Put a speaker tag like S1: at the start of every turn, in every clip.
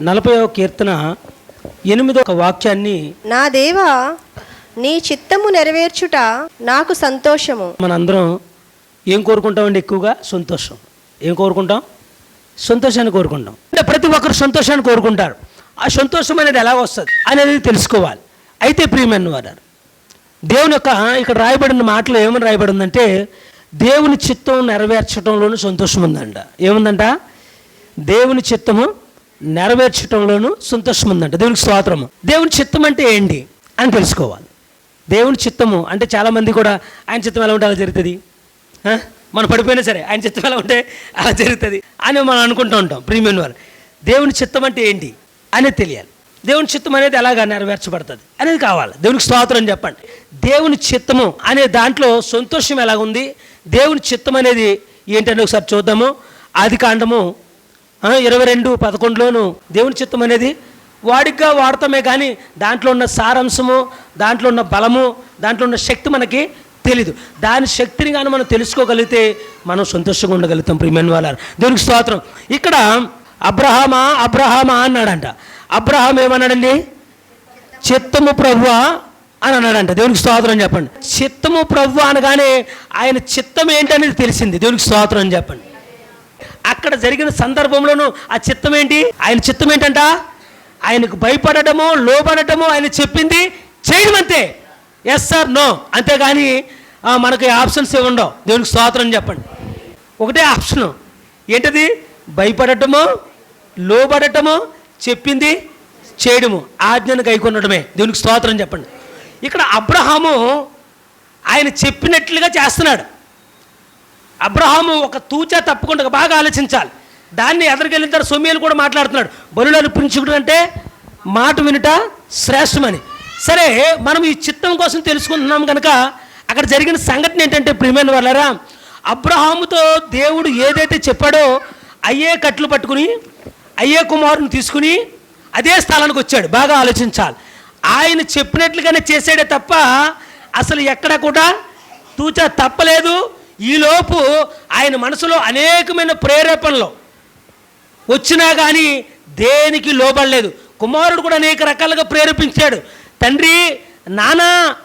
S1: నలభైవ కీర్తన ఎనిమిదో వాక్యాన్ని
S2: నా దేవా నీ చిత్తము నెరవేర్చుట నాకు సంతోషము.
S1: మనందరం ఏం కోరుకుంటామండి ఎక్కువగా? సంతోషం. ఏం కోరుకుంటాం? సంతోషాన్ని కోరుకుంటాం. అంటే ప్రతి ఒక్కరు సంతోషాన్ని కోరుకుంటారు. ఆ సంతోషం అనేది ఎలా వస్తుంది అనేది తెలుసుకోవాలి. అయితే ప్రియమైన వారు దేవుని యొక్క ఇక్కడ రాయబడిన మాటలో ఏమని రాయబడి ఉందంటే దేవుని చిత్తం నెరవేర్చడంలోనూ సంతోషం ఉందంట. ఏముందంట? దేవుని చిత్తము నెరవేర్చడంలోనూ సంతోషం ఉందంట దేవునికి స్తోత్రము. దేవుని చిత్తం అంటే ఏంటి అని తెలుసుకోవాలి. దేవుని చిత్తము అంటే చాలామంది కూడా ఆయన చిత్తం ఎలా ఉంటే అలా జరుగుతుంది? మనం పడిపోయినా సరే ఆయన చిత్తం ఎలా ఉంటే అలా జరుగుతుంది అని మనం అనుకుంటూ ఉంటాం. ప్రీమియం వారు దేవుని చిత్తం అంటే ఏంటి అనేది తెలియాలి. దేవుని చిత్తం అనేది ఎలాగా నెరవేర్చబడుతుంది అనేది కావాలి. దేవునికి స్తోత్రం చెప్పండి. దేవుని చిత్తము అనే దాంట్లో సంతోషం ఎలాగుంది? దేవుని చిత్తం అనేది ఏంటంటే ఒకసారి చూద్దాము. ఆది కాండము ఇరవై రెండు పదకొండులోను దేవుని చిత్తం అనేది వాడిగా వాడతామే కానీ దాంట్లో ఉన్న సారాంశము దాంట్లో ఉన్న బలము దాంట్లో ఉన్న శక్తి మనకి తెలీదు. దాని శక్తిని కానీ మనం తెలుసుకోగలిగితే మనం సంతోషంగా ఉండగలుగుతాం ప్రియమైన వాళ్ళ దేవునికి స్తోత్రం. ఇక్కడ అబ్రహామా అబ్రహామా అన్నాడంట. అబ్రహాం ఏమన్నాడండి? చిత్తము ప్రభువా అని అన్నాడంట. దేవునికి స్తోత్రం చెప్పండి. చిత్తము ప్రభు అనగానే ఆయన చిత్తం ఏంటనేది తెలిసింది. దేవునికి స్తోత్రం అని చెప్పండి. అక్కడ జరిగిన సందర్భంలోనూ ఆ చిత్తం ఏంటి ఆయన చిత్తం ఏంటంట ఆయనకు భయపడటము లోబడటము ఆయన చెప్పింది చేయడం అంతే. ఎస్ సార్ నో అంతేగాని ఆ, మనకి ఆప్షన్స్ ఏమి ఉండవు. దేవునికి స్తోత్రం చెప్పండి. ఒకటే ఆప్షను. ఏంటది? భయపడటము లోబడటము చెప్పింది చేయడము. ఆజ్ఞను కైకొనడమే. దేవునికి స్తోత్రం చెప్పండి. ఇక్కడ అబ్రహాము ఆయన చెప్పినట్లుగా చేస్తున్నాడు. అబ్రహాము ఒక తూచా తప్పకుండా బాగా ఆలోచించాలి. దాన్ని ఎదరికెళ్ళిన తర్వాత కూడా మాట్లాడుతున్నాడు. బలులు అర్పించుకుడు అంటే మాట వినుట శ్రేష్టమని. సరే మనం ఈ చిత్తం కోసం తెలుసుకుంటున్నాం కనుక అక్కడ జరిగిన సంఘటన ఏంటంటే ప్రియమైన వాళ్ళరా అబ్రహాముతో దేవుడు ఏదైతే చెప్పాడో అయ్యే కట్లు పట్టుకుని అయ్యే కుమారుని తీసుకుని అదే స్థలానికి వచ్చాడు. బాగా ఆలోచించాలి. ఆయన చెప్పినట్లుగానే చేసాడే తప్ప అసలు ఎక్కడ కూడా తూచా తప్పలేదు. ఈలోపు ఆయన మనసులో అనేకమైన ప్రేరేపణలు. వచ్చినా కానీ దేనికి లోబడలేదు. కుమారుడు కూడా అనేక రకాలుగా ప్రేరేపించాడు. తండ్రి నానా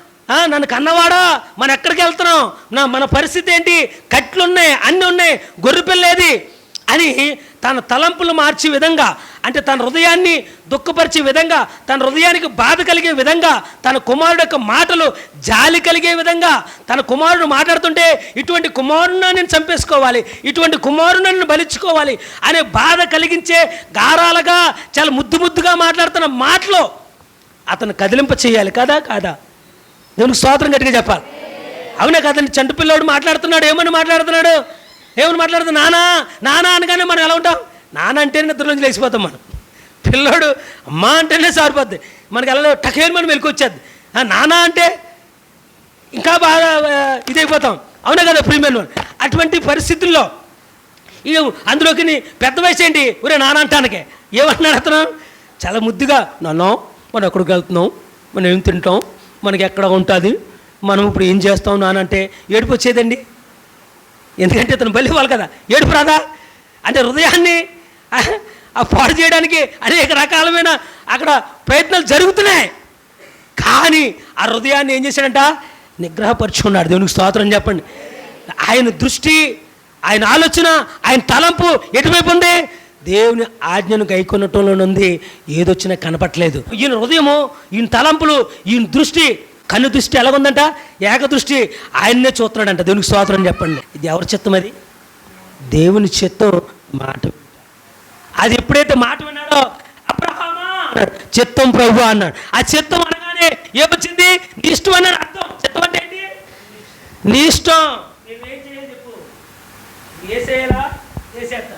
S1: నన్ను కన్నవాడా? మనం ఎక్కడికి వెళ్తున్నాం? నా మన పరిస్థితి ఏంటి? కట్లున్నాయి అన్నీ ఉన్నాయి గొర్రె పిల్లేది అని తన తలంపులు మార్చే విధంగా అంటే తన హృదయాన్ని దుఃఖపరిచే విధంగా తన హృదయానికి బాధ కలిగే విధంగా తన కుమారుడు యొక్క మాటలు జాలి కలిగే విధంగా తన కుమారుడు మాట్లాడుతుంటే ఇటువంటి కుమారుడిని నేను చంపేసుకోవాలి ఇటువంటి కుమారుడిని నేను బలించుకోవాలి అనే బాధ కలిగించే గారాలుగా చాలా ముద్దు ముద్దుగా మాట్లాడుతున్న మాటలో అతను కదిలింప చేయాలి. కదా? కాదా? దేవునికి స్వాతంత్రం గట్టిగా చెప్పాలి. అవునా కదా చంటి పిల్లోడు మాట్లాడుతున్నాడు ఏమని మాట్లాడుతున్నాడు? ఏమని మాట్లాడదు? నానా నానా అనగానే మనం ఎలా ఉంటాం? నాన్న అంటేనే నిద్రలోంచి లేచిపోతాం మనం. పిల్లోడు అమ్మ అంటేనే సారిపోద్ది. మనకి ఎలా టకేని మనం వెళ్ళికొచ్చేది నానా అంటే ఇంకా బాగా ఇదైపోతాం. అవునా కదా ప్రీమియం అటువంటి పరిస్థితుల్లో ఇక అందులోకి పెద్ద వయసు ఏంటి? ఒరే నాన్న అంటానికే. ఏమన్నా అతను? చాలా ముద్దుగా నాన్న మనం ఎక్కడికి వెళ్తున్నాం? మనం ఏం తింటాం? మనకి ఎక్కడ ఉంటుంది? మనం ఇప్పుడు ఏం చేస్తాం? నానంటే ఏడుపు వచ్చేదండి. ఎందుకంటే ఇతను బలి కదా. ఏడుపు రాదా అంటే హృదయాన్ని ఆ, పాడు చేయడానికి అనేక రకాలమైన అక్కడ ప్రయత్నాలు జరుగుతున్నాయి. కానీ ఆ హృదయాన్ని ఏం చేశాడంట? నిగ్రహపరుచుకున్నాడు. దేవునికి స్తోత్రం చెప్పండి. ఆయన దృష్టి ఆయన ఆలోచన ఆయన తలంపు ఎటువైపు ఉంది? దేవుని ఆజ్ఞను గైకొనటంలో ఉంది ఏదొచ్చినా కనపట్లేదు ఈయన హృదయము ఈయన తలంపులు ఈయన దృష్టి కన్ను దృష్టి ఎలాగుందంట? ఏకదృష్టి ఆయన్నే చూస్తున్నాడంట. దేవునికి స్తోత్రం చెప్పండి. ఇది ఎవరి చిత్తం అది? దేవుని చిత్తం మాట అది ఎప్పుడైతే మాట విన్నాడో అబ్రహామా చిత్తం ప్రభు అన్నాడు. ఆ చిత్తం అనగానే ఏమొచ్చింది? నీ ఇష్టం అన్నాడు అర్థం. చిత్తం అంటే ఏంటి? నీ ఇష్టం. నువ్వేం చేయాలి చెప్పు. వేసేయాలా వేసేస్తా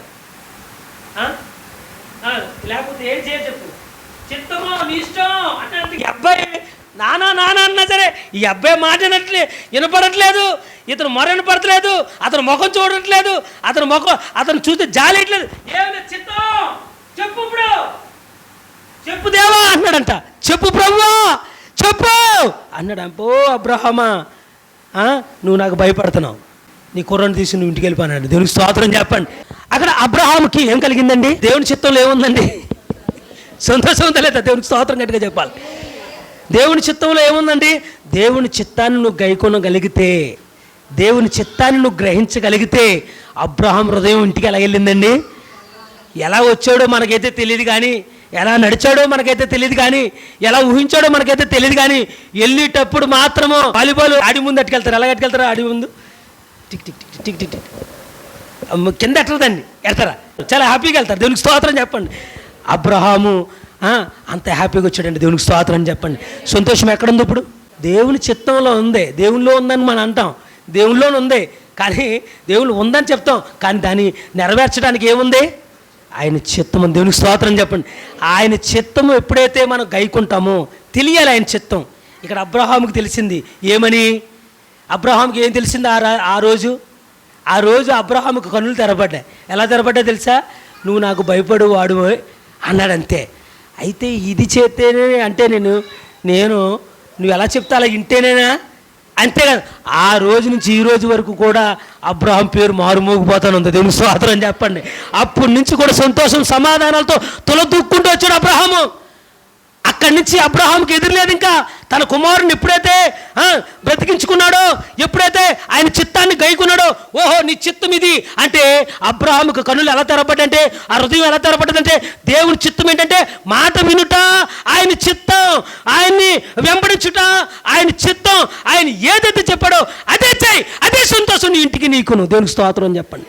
S1: లేకపోతే ఏం చేయాలి చెప్పు. చిత్తమో? నీ ఇష్టం. అంటే అబ్బాయి నానా నానా అన్నా సరే ఈ అబ్బాయి మాట వినపడట్లేదు ఇతను మొర వినపడట్లేదు అతను ముఖం చూడట్లేదు అతను ముఖం అతను చూస్తే జాలేయట్లేదు ఏమైనా చిత్తం? చెప్పు ఇప్పుడు. చెప్పు దేవా అన్నాడంట. చెప్పు ప్రభువా చెప్పు అన్నాడు. అబ్బో అబ్రహమా నువ్వు నాకు భయపడుతున్నావు. నీ కుర్రను తీసి నువ్వు ఇంటికి వెళ్ళిపోయాడు దేవునికి స్తోత్రం చెప్పండి. అక్కడ అబ్రహాంకి ఏం కలిగిందండి? దేవుని చిత్తంలో ఏముందండి? సంతోషం ఉందా లేదా? దేవునికి స్తోత్రం గట్టిగా చెప్పాలి. దేవుని చిత్తంలో ఏముందండి? దేవుని చిత్తాన్ని నువ్వు గైకొనగలిగితే దేవుని చిత్తాన్ని నువ్వు గ్రహించగలిగితే అబ్రహాం హృదయం ఇంటికి ఎలా వెళ్ళిందండి? ఎలా వచ్చాడో మనకైతే తెలియదు కానీ ఎలా నడిచాడో మనకైతే తెలియదు కానీ ఎలా ఊహించాడో మనకైతే తెలియదు కానీ వెళ్ళేటప్పుడు మాత్రము వాలీబాల్ ఆడి ముందు అట్టుకెళ్తారు ఎలా అట్టుకెళ్తారు ఆడి ముందు. Tick tick tick tick tick tick. కింద ఎట్టదండి వెళ్తారా చాలా హ్యాపీగా వెళ్తారు. దేవునికి స్తోత్రం చెప్పండి. అబ్రహాము అంత హ్యాపీగా వచ్చాడండి దేవునికి స్తోత్రం చెప్పండి. సంతోషం ఎక్కడుంది ఇప్పుడు? దేవుని చిత్తంలో ఉంది. దేవునిలో ఉందని మనం అంటాం. దేవునిలోనే ఉంది. కానీ దేవుడు ఉందని చెప్తాం. కానీ దాన్ని నెరవేర్చడానికి ఏముంది? ఆయన చిత్తము దేవునికి స్తోత్రం చెప్పండి. ఆయన చిత్తము ఎప్పుడైతే మనం గైకుంటామో తెలియాలి ఆయన చిత్తం. ఇక్కడ అబ్రహాముకి తెలిసింది. ఏమని? అబ్రహాంకి ఏం తెలిసింది ఆ రా- ఆ రోజు? ఆ రోజు అబ్రహాముకు కన్నులు తెరబడ్డాయి. ఎలా తెరబడ్డాయి తెలుసా? నువ్వు నాకు భయపడు వాడు అన్నాడు అంతే అయితే ఇది చేస్తేనే అంటే నేను నేను నువ్వు ఎలా చెప్తా అలా ఇంటేనేనా అంతేకాదు ఆ రోజు నుంచి ఈ రోజు వరకు కూడా అబ్రహాం పేరు మారుమోగిపోతాను ఉంది. దేవుని స్వాతంత్రం చెప్పండి. అప్పటి నుంచి కూడా సంతోషం సమాధానాలతో తొలదూక్కుంటూ వచ్చాడు అబ్రహాము. అక్కడి నుంచి అబ్రహాంకి ఎదురులేదు ఇంకా. తన కుమారుని ఎప్పుడైతే బ్రతికించుకున్నాడో ఎప్పుడైతే ఆయన చిత్తాన్ని గైకున్నాడో ఓహో నీ చిత్తం ఇది. అంటే అబ్రహాముకు కనులు ఎలా తెరపడంటే ఆ హృదయం ఎలా తెరపడదంటే దేవుని చిత్తం ఏంటంటే మాట వినుట ఆయన చిత్తం ఆయన్ని వెంబడించుట ఆయన చిత్తం ఆయన ఏదైతే చెప్పాడో అదే చేయి అదే సంతోషం నీ ఇంటికి నీకును. దేవునికి స్తోత్రం అని చెప్పండి.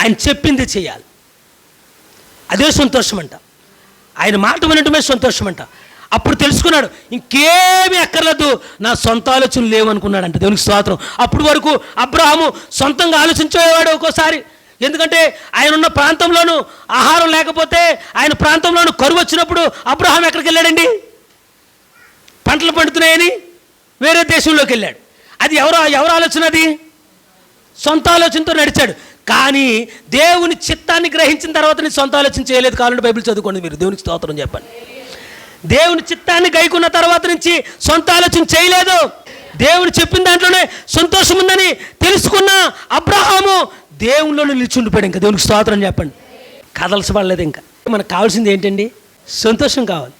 S1: ఆయన చెప్పింది చేయాలి అదే సంతోషం అంట ఆయన మాట వినటమే సంతోషం అంట అప్పుడు తెలుసుకున్నాడు ఇంకేమీ అక్కర్లేదు నా సొంత ఆలోచనలు లేవనుకున్నాడంట దేవునికి స్తోత్రం. అప్పుడు వరకు అబ్రహాము సొంతంగా ఆలోచించేవాడు ఒక్కోసారి. ఎందుకంటే ఆయన ఉన్న ప్రాంతంలోనూ ఆహారం లేకపోతే ఆయన ప్రాంతంలోనూ కరువు వచ్చినప్పుడు అబ్రహాం ఎక్కడికి వెళ్ళాడండి? పంటలు పండుతున్నాయని వేరే దేశంలోకి వెళ్ళాడు. అది ఎవరు ఎవరు ఆలోచన అది? సొంత ఆలోచనతో నడిచాడు. కానీ దేవుని చిత్తాన్ని గ్రహించిన తర్వాత నీ సొంత ఆలోచన చేయలేదు. కావాలంటే బైబిల్ చదువుకోండి మీరు. దేవునికి స్తోత్రం చెప్పండి. దేవుని చిత్తాన్ని గైకున్న తర్వాత నుంచి సొంత ఆలోచన చేయలేదు. దేవుడు చెప్పిన దాంట్లోనే సంతోషం ఉందని తెలుసుకున్న అబ్రహాము దేవునిలో నిలిచుండిపోయాడు. ఇంకా దేవునికి స్తోత్రం చెప్పండి. కదలసపడలేదు ఇంకా. మనకు కావాల్సింది ఏంటండి? సంతోషం కావాలి.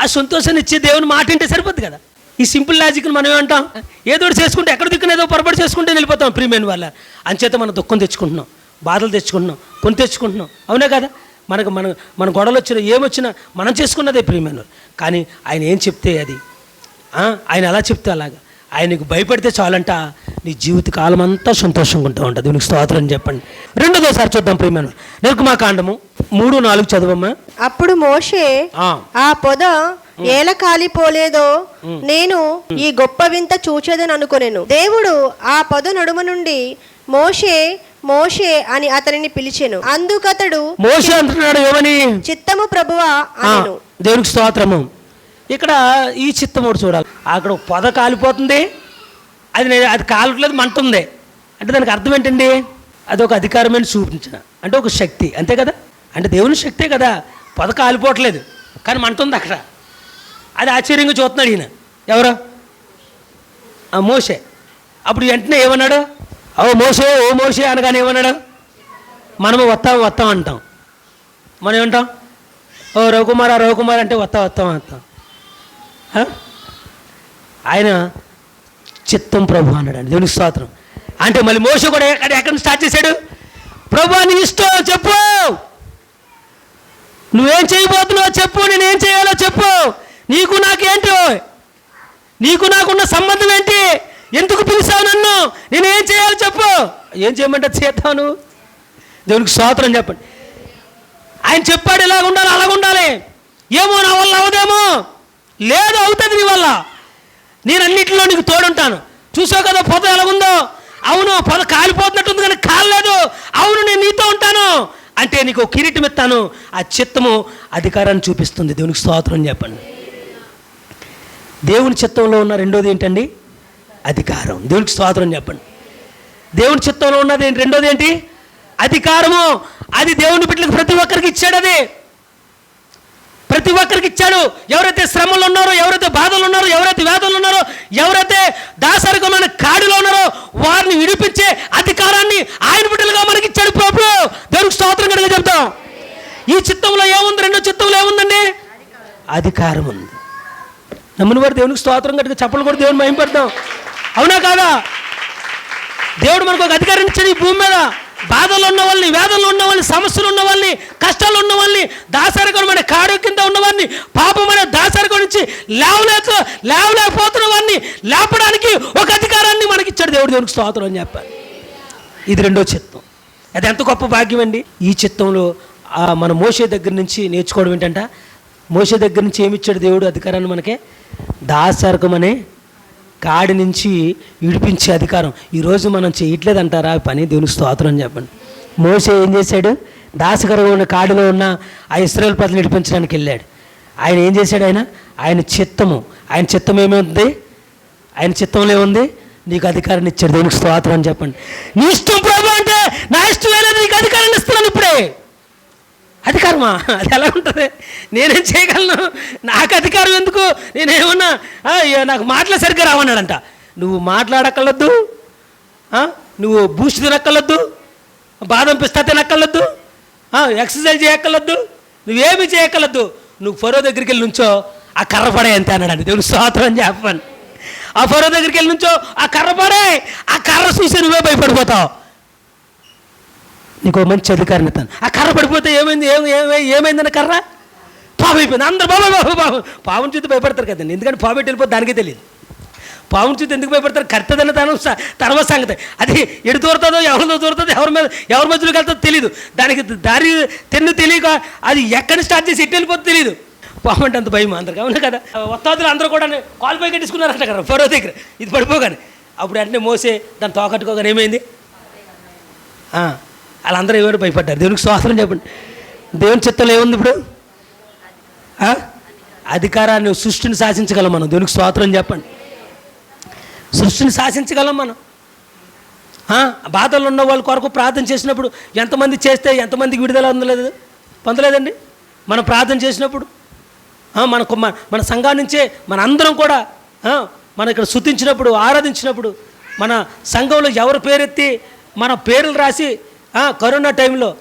S1: ఆ సంతోషాన్ని ఇచ్చే దేవుని మాట అంటే సరిపోద్ది కదా? ఈ సింపుల్ లాజిక్ని మనం ఏమంటాం? ఏదో చేసుకుంటే ఎక్కడ దిక్కున ఏదో పొరపాటు చేసుకుంటే వెళ్ళిపోతాం ప్రియమైన వాళ్ళ. అంచేత మనం దుఃఖం తెచ్చుకుంటున్నాం. బాధలు తెచ్చుకుంటున్నాం. కొని తెచ్చుకుంటున్నాం. అవునే కదా? మనకు మన మన గొడవలు వచ్చినా ఏమొచ్చినా మనం చేసుకున్నదే ప్రియమైన కానీ ఆయన ఏం చెప్తే అది? ఆయన అలా చెప్తే అలాగా. ఆయనకు భయపడితే చాలంట నీ జీవిత కాలం అంతా సంతోషంగా ఉంటా ఉంటుంది నీకు స్తోత్రం చెప్పండి. రెండోదోసారి చూద్దాం ప్రియమైన నిర్గమాకాండము మూడు నాలుగు చదవమ్మా.
S2: అప్పుడు మోషే
S1: ఆ,
S2: ఆ పొద ఏల కాలిపోలేదో నేను ఈ గొప్ప వింత చూచేదని అనుకొనెను. దేవుడు ఆ పొద నడుమ నుండి మోషే మోషే అని అతనిని పిలిచెను. అందుకతడు
S1: మోషే అంటున్నాడు ఏమని?
S2: చిత్తము ప్రభువా అనెను.
S1: దేవునికి స్తోత్రము. ఇక్కడ ఈ చిత్తం ఒకటి చూడాలి. అక్కడ పొద కాలిపోతుంది. అది నేను అది కాలట్లేదు మంట ఉంది అంటే దానికి అర్థం ఏంటండి? అది ఒక అధికారమైన చూపించిన అంటే ఒక శక్తి. అంతే కదా? అంటే దేవుని శక్తే కదా. పొద కాలిపోవట్లేదు. కానీ మంట ఉంది అక్కడ. అది ఆశ్చర్యంగా చూస్తున్నాడు ఈయన. ఎవరు? ఆ మోసే అప్పుడు వెంటనే ఏమన్నాడు? ఓ మోసే ఓ మోసే అనగానే ఏమన్నాడు? మనము వస్తాం వస్తాం అంటాం. మనం ఏమంటాం? ఓ రఘుకుమార రఘుకుమార్ అంటే వస్తా వస్తాం వస్తాం ఆయన చిత్తం ప్రభు అన్నాడు అండి దేవునికి స్తోత్రం. అంటే మళ్ళీ మోస కూడా ఎక్కడ ఎక్కడ స్టార్ట్ చేశాడు? ప్రభు నీ ఇష్టం చెప్పు. నువ్వేం చేయబోతున్నావు చెప్పు నేనేం చేయాలో చెప్పు. నీకు నాకేంటో? నీకు నాకున్న సంబంధం ఏంటి? ఎందుకు పిలిచావు నన్ను? నేనేం చేయాలో చెప్పు. ఏం చేయమంటే చేస్తాను దేవునికి స్వాతంత్రం చెప్పండి. ఆయన చెప్పాడు ఇలా ఉండాలి అలాగ ఉండాలి. ఏమో నా వల్ల అవదేమో లేదు అవుతుంది నీ వల్ల. నేను అన్నింటిలో నీకు తోడుంటాను. చూసావు కదా పొద ఎలాగుందో? అవును పొద కాలిపోతున్నట్టుంది కానీ కాలేదు అవును నేను నీతో ఉంటాను. అంటే నీకు కిరీటం ఇస్తాను. ఆ చిత్తము అధికారాన్ని చూపిస్తుంది. దేవునికి స్తోత్రం చెప్పండి. దేవుని చిత్తంలో ఉన్న రెండోది ఏంటండి? అధికారం. దేవునికి స్తోత్రం చెప్పండి. దేవుని చిత్తంలో ఉన్నది రెండోది ఏంటి? అధికారము. అది దేవుని బిడ్డలకు ప్రతి ఒక్కరికి ఇచ్చాడు అది. ప్రతి ఒక్కరికి ఇచ్చాడు. ఎవరైతే శ్రమలు ఉన్నారో ఎవరైతే బాధలు ఉన్నారో ఎవరైతే వ్యాధులు ఉన్నారో ఎవరైతే దాసరికమైన కాడిలో ఉన్నారో వారిని విడిపించే అధికారాన్ని ఆయన బిడ్డలుగా మనకి ఇచ్చాడు ప్రభు. దేవునికి స్తోత్రం కనుక చెప్తాం. ఈ చిత్తంలో ఏముంది? రెండో చిత్తంలో ఏముందండి? అధికారం ఉంది. నమ్ముని వారు దేవునికి స్తోత్రం కనుక చెప్పలు కూడా దేవుని మహింపడతాం అవునా కాదా? దేవుడు మనకు ఒక అధికారం ఈ భూమి మీద. బాధలు ఉన్న వాళ్ళని వేదనలు ఉన్న వాళ్ళని సమస్యలు ఉన్న వాళ్ళని కష్టాలు ఉన్న వాళ్ళని దాసరికం మన కాడు కింద ఉన్నవారిని పాపం అనే దాసరికం నుంచి లేవలేక లేవలేకపోతున్న వారిని లేపడానికి ఒక అధికారాన్ని మనకి ఇచ్చాడు దేవుడు. దేవునికి స్తోత్రం అని చెప్పాలి. ఇది రెండో చిత్తం. అది ఎంత గొప్ప భాగ్యం అండి. ఈ చిత్తంలో మన మోసే దగ్గర నుంచి నేర్చుకోవడం ఏంటంట? మోసే దగ్గర నుంచి ఏమి ఇచ్చాడు దేవుడు అధికారాన్ని మనకే? దాసరకం అనే కాడి నుంచి విడిపించే అధికారం. ఈరోజు మనం చేయట్లేదంటారా? పని దేవుని స్తోత్రం అని చెప్పండి. మోసే ఏం చేశాడు? దాసకరం ఉన్న కాడిలో ఉన్న ఆ ఇస్రాయల్ పదలు విడిపించడానికి వెళ్ళాడు. ఆయన ఏం చేశాడు ఆయన? ఆయన చిత్తము. ఆయన చిత్తం ఏమేముంది ఆయన చిత్తంలో ఏముంది నీకు అధికారాన్ని ఇచ్చాడు. దేవునికి స్తోత్రం అని చెప్పండి. నీ ఇష్టం ప్రభు అంటే నా ఇష్టం నీకు అధికారాన్ని ఇస్తున్నాను ఇప్పుడే. అధికారమా అది ఎలా ఉంటుంది? నేనేం చేయగలను? నాకు అధికారం ఎందుకు? నేనేమన్నా నాకు మాటలు సరిగ్గా రావన్నాడంట. నువ్వు మాట్లాడక్కర్లొద్దు. నువ్వు బూస్ట్ తినక్కర్లొద్దు. బాదం పిస్తా తినక్కర్లొద్దు. ఆ, ఎక్సర్సైజ్ చేయక్కర్లొద్దు. నువ్వేమి చేయక్కర్లొద్దు. నువ్వు ఫరో దగ్గరికి వెళ్ళి నుంచో ఆ కర్ర పడే అంతే అన్నాడు దేవుడు స్వాతం అని చెప్పాను ఆ ఫరో దగ్గరికి వెళ్ళి నుంచో ఆ కర్ర పడే ఆ కర్ర చూసి నువ్వే భయపడిపోతావు. నీకు మంచి అధికారిని ఇస్తాను. ఆ కర్ర పడిపోతే ఏమైంది? ఏమి ఏమై ఏమైందన్న కర్ర? పాము అయిపోయింది అందరు బాబు బాబు బాబు. పావుని చూస్తే భయపడతారు కదండి. ఎందుకంటే పాము పెట్టి వెళ్ళిపోతే దానికే తెలియదు. పావుని చూస్తే ఎందుకు భయపడతారు? కర్తదన్న తన తర్వాత సంగతి. అది ఎడు దూరుతుందో ఎవరితో దూరుతుందో ఎవరి మీద ఎవరి మధ్యలోకి వెళ్తుందో తెలియదు దానికి దారి తెన్ను తెలియక అది ఎక్కడ స్టార్ట్ చేసి ఎట్టి వెళ్ళిపోతే తెలియదు పాము అంటే అంత భయం అందరికి. అవును కదా? వస్తాదులు అందరూ కూడా కాల్ పై కట్టించుకున్నారంట కదా ఫోటో దగ్గర. ఇది పడిపోగానే. అప్పుడు అంటే మోసే దాన్ని తోకట్టుకోగానే ఏమైంది? వాళ్ళందరూ ఎవరు భయపడ్డారు? దేవునికి స్వాతంత్రం చెప్పండి. దేవుని చిత్తంలో ఏముంది ఇప్పుడు? అధికారాన్ని సృష్టిని శాసించగలం మనం. దేవునికి స్వాతంత్రం చెప్పండి. సృష్టిని శాసించగలం మనం. బాధలు ఉన్న వాళ్ళ కొరకు ప్రార్థన చేసినప్పుడు ఎంతమంది చేస్తే ఎంతమందికి విడుదల అందలేదు? పొందలేదండి? మనం ప్రార్థన చేసినప్పుడు. మనకు మన మన సంఘం నుంచే మన అందరం కూడా మన ఇక్కడ శుతించినప్పుడు ఆరాధించినప్పుడు మన సంఘంలో ఎవరి పేరెత్తి మన పేర్లు రాసి కరోనా టైంలో.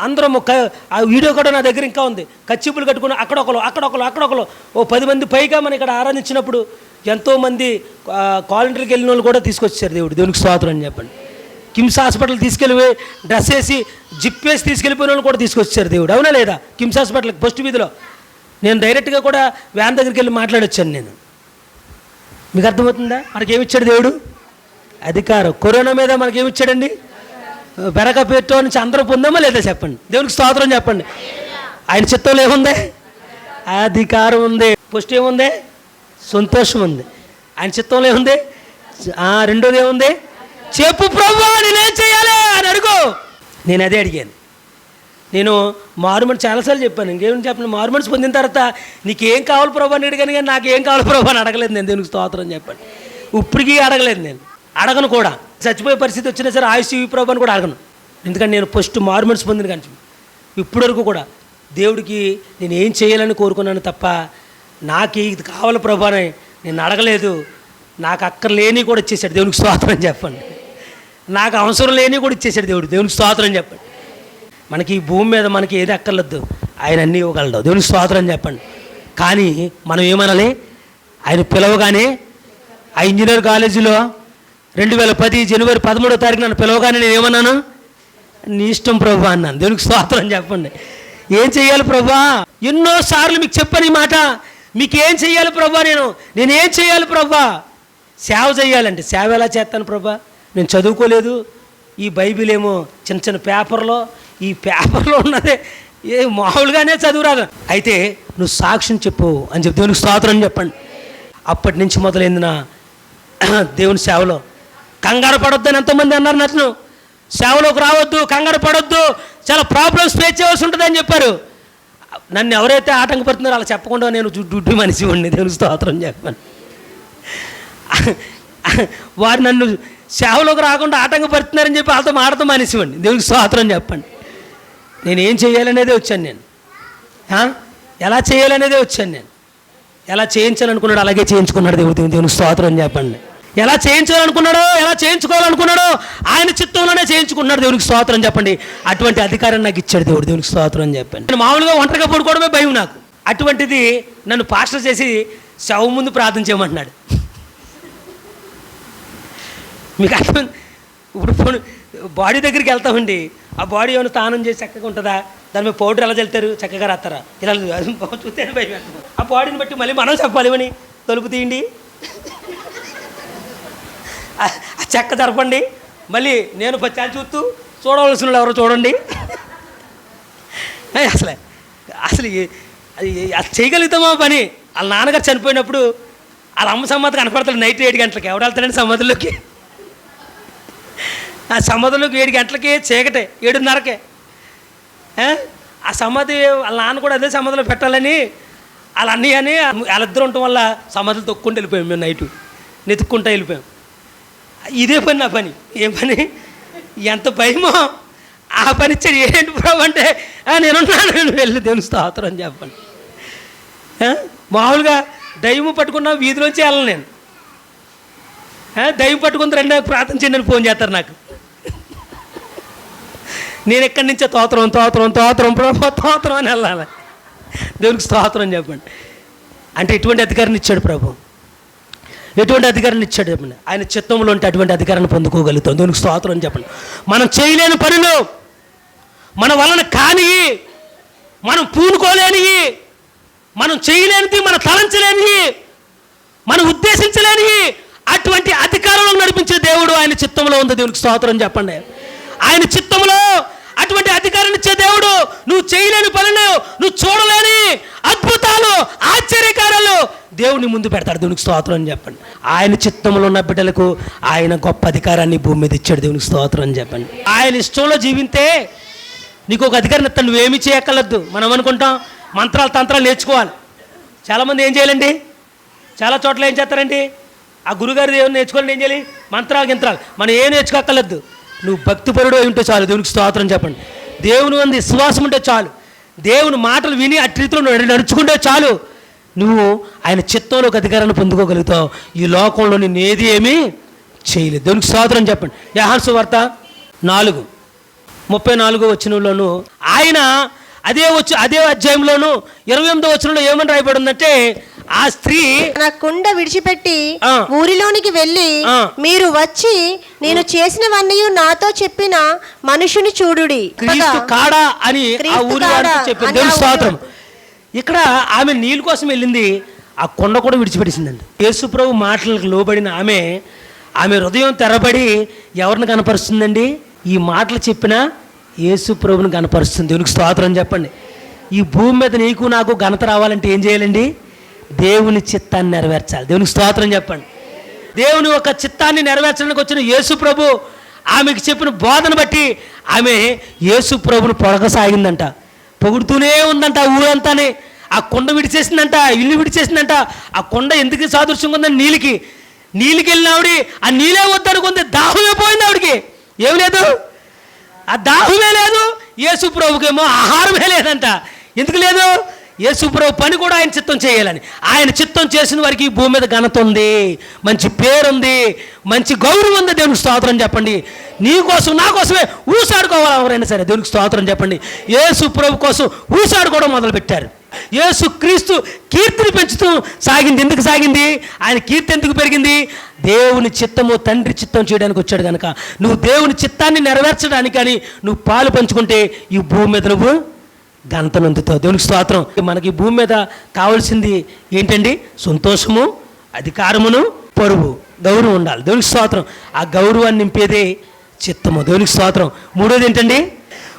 S1: అందరం ఒక ఆ వీడియో కూడా నా దగ్గర ఇంకా ఉంది. కచ్చిపులు కట్టుకుని అక్కడొకరు అక్కడొకరు అక్కడొకరు ఓ పది మంది పైగా మన ఇక్కడ ఆరాధించినప్పుడు ఎంతోమంది కాలనీకి వెళ్ళిన వాళ్ళు కూడా తీసుకొచ్చారు దేవుడు. దేవునికి స్వాతం అని చెప్పండి. కిమ్స్ హాస్పిటల్ తీసుకెళ్ళిపోయి డ్రెస్ వేసి జిప్ వేసి తీసుకెళ్ళిపోయిన వాళ్ళు కూడా తీసుకొచ్చారు దేవుడు. అవునా లేదా? కిమ్స్ హాస్పిటల్కి ఫస్ట్ వీధిలో. నేను డైరెక్ట్గా కూడా వ్యాన్ దగ్గరికి వెళ్ళి మాట్లాడొచ్చాను నేను. మీకు అర్థమవుతుందా? మనకేమిచ్చాడు దేవుడు? అధికారం. కరోనా మీద మనకేమిచ్చాడండి? బెరక పెట్టో నుంచి అందరూ పొందామా లేదా చెప్పండి. దేవునికి స్తోత్రం చెప్పండి. ఆయన చిత్తంలో ఏముంది? అధికారం ఉంది. పుష్టి ఏముంది? సంతోషం ఉంది. ఆయన చిత్తంలో ఏముంది? రెండోది ఏముంది? చెప్పు ప్రభు నేనేం చేయాలి అని అడుగు. నేను అదే అడిగాను. నేను మారుమని చాలాసార్లు చెప్పాను. ఇంకేం చెప్పను మారుమనిషి పొందిన తర్వాత నీకేం కావాలి ప్రభు అని అడిగాను కానీ నాకు ఏం కావాలి ప్రభు అని అడగలేదు నేను. దేవునికి స్తోత్రం చెప్పండి. ఇప్పటికీ అడగలేదు నేను. అడగను కూడా. చచ్చిపోయే పరిస్థితి వచ్చినా సరే ఆయుష్యూ ప్రభు అని కూడా అడగను. ఎందుకంటే నేను ఫస్ట్ మార్మెంట్స్ పొందిన కానీ ఇప్పటివరకు కూడా దేవుడికి నేను ఏం చేయాలని కోరుకున్నాను తప్ప నాకు ఇది కావాలి ప్రభు అని నేను అడగలేదు. నాకు అక్కర్లేని కూడా ఇచ్చేసాడు దేవునికి స్తోత్రం చెప్పండి. నాకు అవసరం లేని కూడా ఇచ్చేసాడు దేవుడు. దేవునికి స్తోత్రం చెప్పండి. మనకి ఈ భూమి మీద మనకి ఏది అక్కర్లేదు. ఆయన అన్నీ ఇవ్వగలడు. దేవునికి స్తోత్రం చెప్పండి. కానీ మనం ఏమనాలి? ఆయన పిలవగానే ఆ ఇంజనీర్ కాలేజీలో రెండు వేల పది జనవరి పదమూడో తారీఖు నన్ను పిలవగానే నేను ఏమన్నాను? నీ ఇష్టం ప్రభా అన్నాను. దేవునికి స్వాతంత్రం చెప్పండి. ఏం చెయ్యాలి ప్రభా? ఎన్నో సార్లు మీకు చెప్పని ఈ మాట. మీకు ఏం చెయ్యాలి ప్రభా నేను? నేను ఏం చేయాలి ప్రభా? సేవ చేయాలంటే సేవ ఎలా చేస్తాను ప్రభా? నేను చదువుకోలేదు. ఈ బైబిల్ ఏమో చిన్న చిన్న పేపర్లో ఈ పేపర్లో ఉన్నదే. ఏ మామూలుగానే చదువురాదు అయితే నువ్వు సాక్ష్యం చెప్పు అని చెప్పి దేవునికి స్తోత్రం చెప్పండి. అప్పటి నుంచి మొదలైంది నా దేవుని సేవలో. కంగారు పడొద్దని ఎంతోమంది అన్నారు నన్ను సేవలోకి రావద్దు కంగారు పడొద్దు చాలా ప్రాబ్లమ్స్ ఫేస్ చేయవలసి ఉంటుందని చెప్పారు. నన్ను ఎవరైతే ఆటంకపడుతున్నారో అలా చెప్పకుండా నేను డుడ్డి మనిషి ఉండి దేవుని స్తోత్రం చెప్పాను. వారు నన్ను సేవలోకి రాకుండా ఆటంకపడుతున్నారని చెప్పి వాళ్ళతో మాటతో మానేసివ్వండి దేవునికి స్తోత్రం చెప్పండి. నేను ఏం చేయాలనేదే వచ్చాను నేను. ఎలా చేయాలనేదే వచ్చాను నేను. ఎలా చేయించాలనుకున్నాడు అలాగే చేయించుకున్నాడు దేవుడు దేవునికి స్తోత్రం చెప్పండి. ఎలా చేయించాలనుకున్నాడో ఎలా చేయించుకోవాలనుకున్నాడో ఆయన చిత్తంలోనే చేయించుకున్నాడు దేవునికి స్తోత్రం చెప్పండి. అటువంటి అధికారం నాకు ఇచ్చాడు దేవుడు దేవునికి స్తోత్రం అని చెప్పండి. నేను మామూలుగా ఒంటరిగా పడుకోవడమే భయం నాకు. అటువంటిది నన్ను పాస్టర్ చేసి శవం ముందు ప్రార్థన చేయమంటున్నాడు. మీకు అర్థం ఇప్పుడు ఫోన్ బాడీ దగ్గరికి వెళ్తామండి. ఆ బాడీ ఏమైనా స్నానం చేసి చక్కగా ఉంటుందా? దాని మీద పౌడర్ ఎలా చల్లుతారు? చక్కగా రాస్తారా? ఇలా చూస్తే భయం ఆ బాడీని బట్టి మళ్ళీ మనం చెప్పాలి ఇవని తలుపు తీయండి. ఆ చెక్క జరపండి. మళ్ళీ నేను పచ్చాలు చూస్తూ చూడవలసిన ఎవరో చూడండి. అసలే అసలు అది అది చేయగలుగుతామా పని? వాళ్ళ నాన్నగారు చనిపోయినప్పుడు వాళ్ళ అమ్మ సమ్మతి కనపడతాడు నైట్ ఏడు గంటలకి. ఎవడు వెళ్తాడండి సమ్మతిలోకి? ఆ సమాధిలోకి ఏడు గంటలకి చీకటే ఏడున్నరకే. ఆ సమాధి వాళ్ళ నాన్న కూడా అదే సమాధిలో పెట్టాలని వాళ్ళ అన్నీ అని వాళ్ళిద్దరు ఉండటం వల్ల సమాధులు తొక్కుంటూ వెళ్ళిపోయాం మేము నైట్. నెతుక్కుంటూ వెళ్ళిపోయాం. ఇదే పని నా పని. ఏం పని? ఎంత భయమో? ఆ పని ఇచ్చాడు ఏంటి ప్రభు అంటే నేనున్నాను నేను వెళ్ళి దేవుని స్తోత్రం అని చెప్పండి మామూలుగా దయ్యము పట్టుకున్న వీధిలోంచి వెళ్ళను నేను. దయ్యం పట్టుకుని రెండు ప్రార్థన చేయండి ఫోన్ చేస్తారు నాకు. నేను ఎక్కడి నుంచే తోత్రం తోత్రం తోత్రం ప్రభు తోత్రం అని వెళ్ళాలి. దేవునికి స్తోత్రం చెప్పండి. అంటే ఎటువంటి అధికారాన్ని ఇచ్చాడు ప్రభు. ఎటువంటి అధికారాన్ని ఇచ్చాడు చెప్పండి. ఆయన చిత్తంలో ఉంటే అటువంటి అధికారాన్ని పొందుకోగలుగుతాం. దేవునికి స్తోత్రం అని చెప్పండి. మనం చేయలేని పనులు మన వలన కానివి మనం పూనుకోలేనివి మనం చేయలేనిది మనం తలంచలేనివి మనం ఉద్దేశించలేనివి అటువంటి అధికారంలో నడిపించే దేవుడు ఆయన చిత్తంలో ఉంది. దేవునికి స్తోత్రం చెప్పండి. ఆయన చిత్తంలో అటువంటి అధికారాన్ని ఇచ్చే దేవుడు నువ్వు చేయలేని పనులు నువ్వు చూడలేని అద్భుతాలు ఆశ్చర్యకారాలు దేవుని ముందు పెడతాడు దేవునికి స్తోత్రం అని చెప్పండి. ఆయన చిత్తంలో ఉన్న బిడ్డలకు ఆయన గొప్ప అధికారాన్ని భూమి మీద ఇచ్చాడు దేవునికి స్తోత్రం అని చెప్పండి. ఆయన ఇష్టంలో జీవితే నీకు ఒక అధికారం ఇస్తాను నువ్వేమి చేయక్కర్లేదు. మనం అనుకుంటాం మంత్రాలు తంత్రాలు నేర్చుకోవాలి. చాలామంది ఏం చేయాలండి? చాలా చోట్ల ఏం చేస్తారండి? ఆ గురుగారు దేవుని నేర్చుకోవాలని ఏం చేయాలి? మంత్రాలు గింత్రాలు మనం ఏం నేర్చుకోక్కర్లేదు. నువ్వు భక్తిపరుడు ఉంటే చాలు దేవునికి స్తోత్రం చెప్పండి. దేవుని వంది విశ్వాసం ఉంటే చాలు. దేవుని మాటలు విని అట్టి రీతిలో నడుచుకుంటే చాలు. నువ్వు ఆయన చిత్తంలో ఒక అధికారాన్ని పొందుకోగలుగుతావు. ఈ లోకంలో నిన్ను ఏది ఏమీ చేయలేదు. దేవునికి స్తోత్రం చెప్పండి. యహాన్సు వార్త నాలుగు. ముప్పై నాలుగో వచనంలోను ఆయన అదే వచ్చి అదే అధ్యాయంలోను ఇరవై ఎనిమిదో వచనంలో ఏమని రాయబడి ఉందంటే ఆ స్త్రీ
S2: తన కుండ విడిచిపెట్టి. ఊరిలోనికి వెళ్ళి. మీరు వచ్చి నేను చేసినవన్నీ నాతో చెప్పిన మనుషుని చూడుడి.
S1: క్రీస్తు కాడా అని ఆ ఊరి చెప్పింది స్తోత్రం. ఇక్కడ ఆమె నీళ్ళ కోసం వెళ్ళింది. ఆ కొండ కూడా విడిచిపెట్టేసిందండి. యేసుప్రభు మాటలకు లోబడిన ఆమె ఆమె హృదయం తెరబడి ఎవరిని కనపరుస్తుందండి? ఈ మాటలు చెప్పిన యేసుప్రభుని కనపరుస్తుంది. దేవునికి స్తోత్రం చెప్పండి. ఈ భూమి మీద నీకు నాకు ఘనత రావాలంటే ఏం చేయాలండి? దేవుని చిత్తాన్ని నెరవేర్చాలి. దేవునికి స్తోత్రం చెప్పండి. దేవుని ఒక చిత్తాన్ని నెరవేర్చడానికి వచ్చిన యేసు ప్రభు ఆమెకు చెప్పిన బోధన బట్టి ఆమె యేసు ప్రభును పొడగసాగిందంట. పొగుడుతూనే ఉందంట ఆ ఊరంతానే. ఆ కొండ విడిచేసిందంట ఇల్లు విడిచేసిందంట. ఆ కొండ ఎందుకు సాదృశ్యంగా ఉందని నీళ్ళకి నీళ్ళకి వెళ్ళిన ఆవిడ ఆ నీళ్ళే వద్దనుకుంది దాహమే పోయింది ఆవిడకి. ఏం లేదు? ఆ దాహమే లేదు. యేసు ప్రభుకేమో ఆహారమే లేదంట. ఎందుకు లేదు? యేసుప్రభు పని కూడా ఆయన చిత్తం చేయాలని. ఆయన చిత్తం చేసిన వారికి ఈ భూమి మీద ఘనత ఉంది మంచి పేరు ఉంది మంచి గౌరవం ఉంది. దేవునికి స్తోత్రం చెప్పండి. నీ కోసం నా కోసమే ఊసాడుకోవాలి ఎవరైనా సరే. దేవునికి స్తోత్రం చెప్పండి. యేసుప్రభు కోసం ఊసాడుకోవడం మొదలుపెట్టారు. యేసు క్రీస్తు కీర్తిని పెంచుతూ సాగింది. ఎందుకు సాగింది? ఆయన కీర్తి ఎందుకు పెరిగింది? దేవుని చిత్తము తండ్రి చిత్తం చేయడానికి వచ్చాడు కనుక నువ్వు దేవుని చిత్తాన్ని నెరవేర్చడానికి కానీ నువ్వు పాలు పంచుకుంటే ఈ భూమి మీద నువ్వు గంత దేవునికి స్తోత్రం. మనకి భూమి మీద కావాల్సింది ఏంటండి? సంతోషము అధికారమును పరువు గౌరవం ఉండాలి. దేవునికి స్తోత్రం. ఆ గౌరవాన్ని నింపేదే చిత్తము. దేవునికి స్తోత్రం. మూడోది ఏంటండి?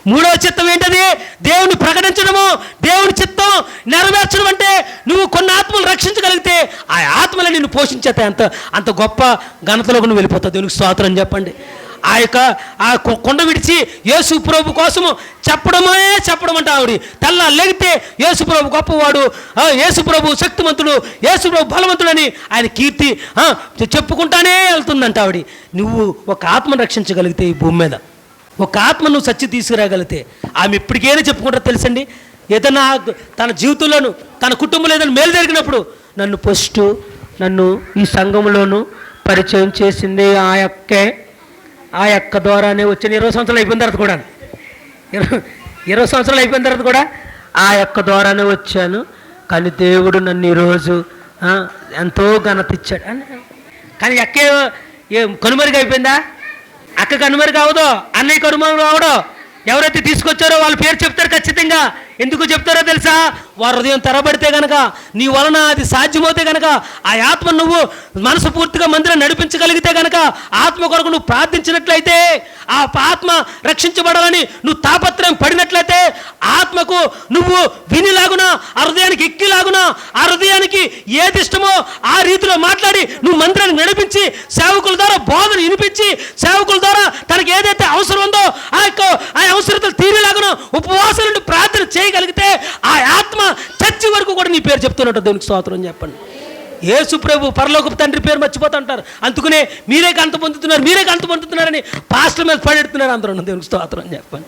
S1: మూడవ చిత్తం ఏంటది? దేవుని ప్రకటించడము. దేవుని చిత్తం నెరవేర్చడం అంటే నువ్వు కొన్ని ఆత్మలు రక్షించగలిగితే ఆ ఆత్మలు నిన్ను పోషించేత అంత అంత గొప్ప ఘనతలోకి నువ్వు వెళ్ళిపోతావు. దేవునికి స్తోత్రం చెప్పండి. ఆ యొక్క ఆ కొండ విడిచి యేసు ప్రభు కోసము చెప్పడమే చెప్పడం అంటే ఆవిడ. తెల్ల లేగితే యేసు ప్రభు గొప్పవాడు ఆ, యేసు ప్రభు శక్తిమంతుడు యేసు ప్రభు బలవంతుడని ఆయన కీర్తి చెప్పుకుంటానే వెళ్తుందంట ఆవిడ. నువ్వు ఒక ఆత్మను రక్షించగలిగితే ఈ భూమి మీద. ఒక ఆత్మ నువ్వు సచ్చి తీసుకురాగలిగితే. ఆమె ఇప్పటికైనా చెప్పుకుంటారు తెలుసండి? ఏదైనా తన జీవితంలోను తన కుటుంబంలో ఏదైనా మేలు జరిగినప్పుడు నన్ను ఫస్ట్ నన్ను ఈ సంఘంలోను పరిచయం చేసింది ఆ యొక్కే ఆ యొక్క ద్వారానే వచ్చిన ఇరవై సంవత్సరాలు అయిపోయిన తర్వాత కూడా ఇరవై ఇరవై సంవత్సరాలు అయిపోయిన తర్వాత కూడా ఆ యొక్క ద్వారానే వచ్చాను. కానీ దేవుడు నన్ను ఈరోజు ఆ, ఎంతో ఘనత ఇచ్చాడు. అని కానీ అక్కే ఏ కనుమరుగు అయిపోయిందా? అక్క కనుమరుగు అవదో అన్నయ్య కనుమరుగు అవడో ఎవరైతే తీసుకొచ్చారో వాళ్ళ పేరు చెప్తారు ఖచ్చితంగా. ఎందుకు చెప్తారో తెలుసా? వారి హృదయం తెరబడితే గనక నీ వలన అది సాధ్యమవుతే గనక ఆ ఆత్మ నువ్వు మనసు పూర్తిగా మందిరం నడిపించగలిగితే గనక ఆత్మ కొరకు నువ్వు ప్రార్థించినట్లయితే ఆ ఆత్మ రక్షించబడాలని నువ్వు తాపత్రయం పడినట్లయితే ఆత్మకు నువ్వు వినిలాగున ఆ హృదయానికి ఎక్కిలాగున ఆ హృదయానికి ఏది ఇష్టమో ఆ రీతిలో మాట్లాడి నువ్వు మందిరాన్ని నడిపించి సేవకుల ద్వారా బోధన వినిపించి సేవకుల ద్వారా తనకి ఏదైతే అవసరం ఉందో ఆ యొక్క ఆ అవసరతలు తీరేలాగున ఉపవాసాలను నుండి ప్రార్థన చేయగలిగితే ఆ ఆత్మ చచ్చి వరకు కూడా నీ పేరు చెప్తున్నట్టు దేవునికి స్తోత్రం చెప్పండి. యేసు ప్రభు పరలోకపు తండ్రి పేరు మర్చిపోతుంటారు అందుకనే మీరే గంత పొందుతున్నారు మీరే గంత పొందుతున్నారని పాస్టర్ మీద పడెడుతున్నారు అందరూ. దేవునికి స్తోత్రం చెప్పండి.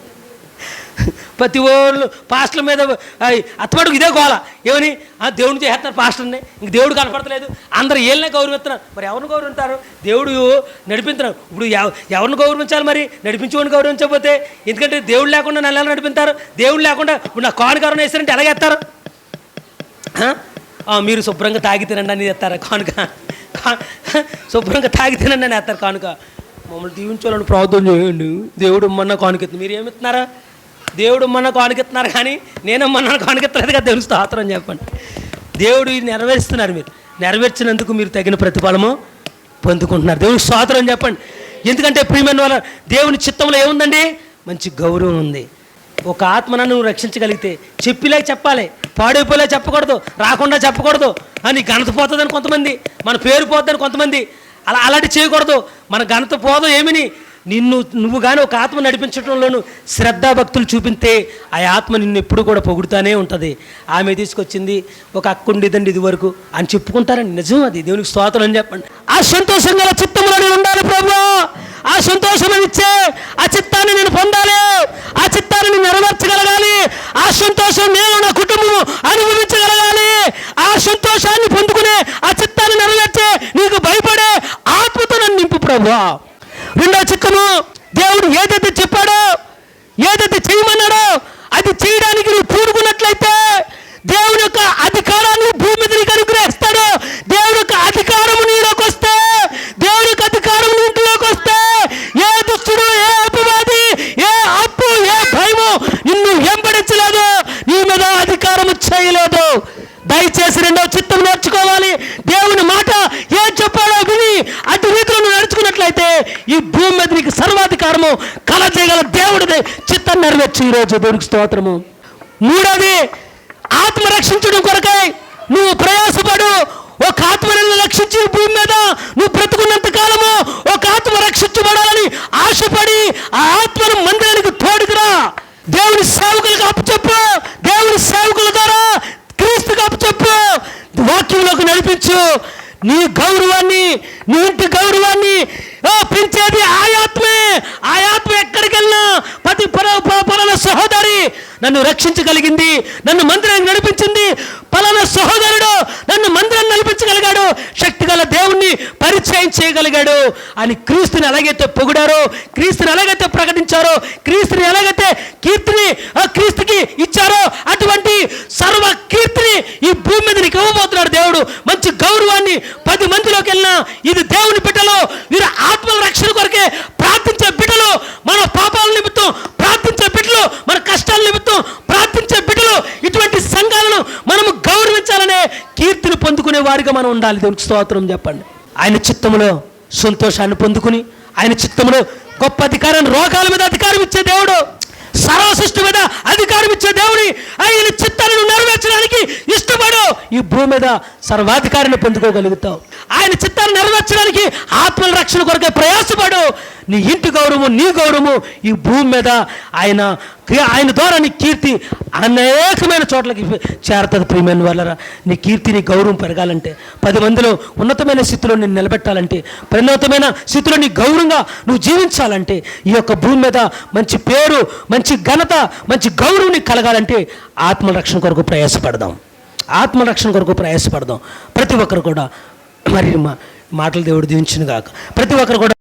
S1: ప్రతి ఓళ్ళు పాస్టర్ల మీద అత్తమాడుకు ఇదే గోళ ఏమని? ఆ దేవుని చేస్తున్నారు పాస్టర్ని ఇంక దేవుడు కనపడతలేదు. అందరు ఏళ్ళనే గౌరవిస్తున్నారు. మరి ఎవరిని గౌరవిస్తారు దేవుడు నడిపించారు ఇప్పుడు ఎవరిని గౌరవించాలి మరి? నడిపించుకొని గౌరవించకపోతే ఎందుకంటే దేవుడు లేకుండా నల్ల నడిపిస్తారు దేవుడు లేకుండా ఇప్పుడు నా కానుకరణ వేస్తారంటే ఎలాగేస్తారు ఆ? మీరు శుభ్రంగా తాగి తినండి అని ఎత్తారు కానుక. శుభ్రంగా తాగి తినండి అని ఎత్తారు కానుక. మమ్మల్ని దీవించాలని ప్రార్థన చేయండి. దేవుడు మొన్న కానుక మీరు ఏమిస్తున్నారా దేవుడు మనకు కానుకెత్తున్నారు కానీ నేను మనకు కానుకెత్తలేదు కదా తెలుసు స్తోత్రం చెప్పండి. దేవుడు ఇది నెరవేరుస్తున్నారు మీరు. నెరవేర్చినందుకు మీరు తగిన ప్రతిఫలము పొందుకుంటున్నారు. దేవుడికి స్తోత్రం చెప్పండి. ఎందుకంటే ప్రియమైన వాళ్ళ దేవుని చిత్తంలో ఏముందండి? మంచి గౌరవం ఉంది. ఒక ఆత్మను నువ్వు రక్షించగలిగితే చెప్పిలే చెప్పాలి. పాడైపోలే చెప్పకూడదు. రాకుండా చెప్పకూడదు. అని ఘనత పోతుందని కొంతమంది మన పేరు పోతుందని కొంతమంది అలా అలాంటి చేయకూడదు. మన ఘనత పోదు ఏమిని? నిన్ను నువ్వు కానీ ఒక ఆత్మ నడిపించడంలోనూ శ్రద్ధాభక్తులు చూపితే ఆ ఆత్మ నిన్ను ఎప్పుడు కూడా పొగుడుతూనే ఉంటుంది. ఆమె తీసుకొచ్చింది ఒక అక్క ఉండేదండి ఇది వరకు అని చెప్పుకుంటారండి. నిజం అది. దేవునికి స్తోత్రం అని చెప్పండి. ఆ సంతోషం గల చిత్తంలో నేను ఉండాలి ప్రభు. ఆ సంతోషం ఇచ్చే ఆ చిత్తాన్ని నేను పొందాలి. ఆ చిత్తాన్ని నేను నెరవేర్చగలగాలి. ఆ సంతోషం నేను నా కుటుంబం అనుభవించగలగాలి. ఆ సంతోషాన్ని పొందుకునే ఆ చిత్తాన్ని నెరవేర్చే నీకు భయపడే ఆత్మతో నన్ను నింపు ప్రభు. రెండో చిత్తము దేవుడు ఏదైతే చెప్పాడో ఏదైతే చేయమన్నాడో అది చేయడానికి నువ్వు పూనుకున్నట్లయితే దేవుని యొక్క అధికారాన్ని భూమి మీద నీకు అనుగ్రహిస్తాడు దేవుని యొక్క అధికారము నీలోకి వస్తే దేవుని యొక్క అధికారం నీ ఇంటిలోకి వస్తే ఏ దుష్టుడు ఏ అపవాది ఏ అప్పు ఏ భయము నిన్ను వెంబడించలేదు నీ మీద అధికారము చేయలేదు దయచేసి రెండో చిత్తం నేర్చుకోవాలి దేవుని మాట ఏం చెప్పాడో విని అటు రీతిలో నువ్వు నడుచుకున్నట్లయితే ఈ భూమి మీద నీకు సర్వాధికారము కలచేయగల దేవుడిది చిత్తం ఈరోజు దేవునికి స్తోత్రము. మూడోది ఆత్మ రక్షించడం కొరకై నువ్వు ప్రయాసపడు ఒక ఆత్మను రక్షించి ఈ భూమి మీద నువ్వు బ్రతుకున్నంత కాలము ఒక ఆత్మ రక్షించబడాలని ఆశపడి ఆ ఆత్మను మందిరానికి తోడుకురా దేవుని సేవకులకు అప్పచెప్పు దేవుని సేవకుల ద్వారా క్రీస్తుకు అప్పచెప్పు వాక్యంలోకి నడిపించు నీ గౌరవాన్ని నీ ఇంటి గౌరవాన్ని పెంచేది ఆయాత్మే. ఆయాత్మ ఎక్కడికెళ్ళినా ఆత్మ ఎక్కడికి వెళ్ళినా ప్రతి పర ప- సహోదరి నన్ను రక్షించగలిగింది నన్ను మందిరానికి నడిపించింది. పలానా సహోదరుడు నన్ను మందిరాన్ని నడిపించగలిగాడు శక్తి గల దేవుణ్ణి పరిచయం చేయగలిగాడు. అని క్రీస్తుని ఎలాగైతే పొగిడారో క్రీస్తుని ఎలాగైతే ప్రకటించారో క్రీస్తుని ఎలాగైతే కీర్తిని ఆ క్రీస్తుకి ఇచ్చారో అటువంటి సర్వ కీర్తిని ఈ భూమి మీద నీకు ఇవ్వబోతున్నాడు దేవుడు. మంచి గౌరవాన్ని పది మందిలోకి వెళ్ళినా ఇది దేవుని బిడ్డలో వీరు ఆత్మల రక్షణ కొరకే ప్రార్థించే బిడ్డలో మన పాపాల నిమిత్తం ప్రార్థించే బిడ్డలు మన కష్టాల నిమిత్తం ప్రార్థించే బిడ్డలు ఇటువంటి సంఘాలను మనము గౌరవించాలనే కీర్తిని పొందుకునే వారిగా మనం ఉండాలి. దేవునికి స్తోత్రం చెప్పండి. ఆయన చిత్తంలో సంతోషాన్ని పొందుకుని ఆయన చిత్తంలో గొప్ప అధికారాన్ని రోగాల మీద అధికారం ఇచ్చే దేవుడు సర్వ సృష్టి మీద అధికారం ఇచ్చే దేవుని ఆయన చిత్తాలను నెరవేర్చడానికి ఇష్టపడు ఈ భూమి మీద సర్వాధికారిని పొందుకోగలుగుతావు. ఆయన చిత్తాన్ని నెరవేర్చడానికి ఆత్మల రక్షణ కొరకే ప్రయాసపడు నీ ఇంటి గౌరవము నీ గౌరవము ఈ భూమి మీద ఆయన ఆయన ద్వారా నీ కీర్తి అనేకమైన చోట్లకి చేరుతుంది ప్రియమైన వాళ్ళరా. నీ కీర్తి నీ గౌరవం పెరగాలంటే పది మందిలో ఉన్నతమైన స్థితిలో నేను నిలబెట్టాలంటే ఉన్నతమైన స్థితిలో నీ గౌరవంగా నువ్వు జీవించాలంటే ఈ యొక్క భూమి మీద మంచి పేరు మంచి ఘనత మంచి గౌరవం నీకు కలగాలంటే ఆత్మరక్షణ కొరకు ప్రయాసపడదాం. ఆత్మరక్షణ కొరకు ప్రయాసపడదాం. ప్రతి ఒక్కరు కూడా మరి మా మాటలు దేవుడు దీవించిన కాక ప్రతి ఒక్కరు కూడా